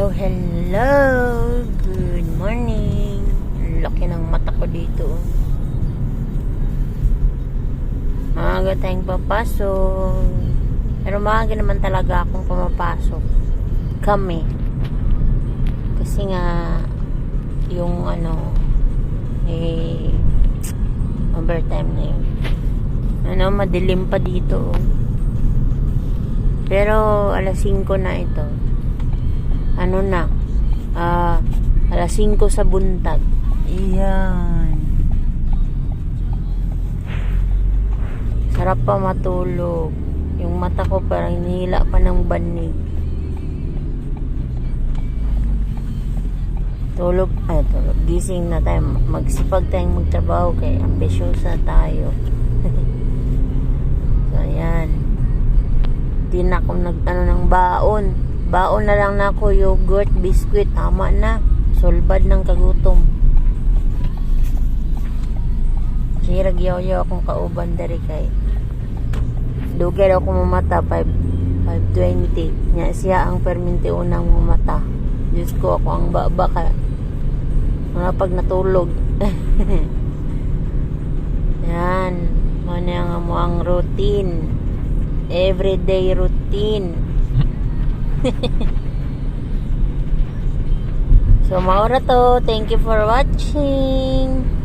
Hello, hello! Good morning! Laki ng mata ko dito. Maaga tayong papasok. Pero maaga naman talaga akong pumapasok. Kami. Kasi nga, yung ano, eh, overtime na yun. Ano, madilim pa dito. Pero, alas 5 na ito ano na, ah, alas 5 sa buntag. Iyan. Sarap pa matulog. Yung mata ko parang hinihila pa ng banig. Tulog, ay tulog. Gising na tayo. Magsipag tayong magtrabaho kay ambisyosa tayo. so, ayan. Di na ako nagtano ng baon. Baon na lang na yogurt, biskuit. Tama na. Sulbad ng kagutom. Sirag yaw-yaw akong kauban dari kay. Dugay daw ako mamata 5 520. Nya siya ang perminti unang mamata. Diyos ko ako ang baba ka. Mga pag natulog. Yan. Ano yung mo ang routine. Everyday routine. so, maura to. Thank you for watching.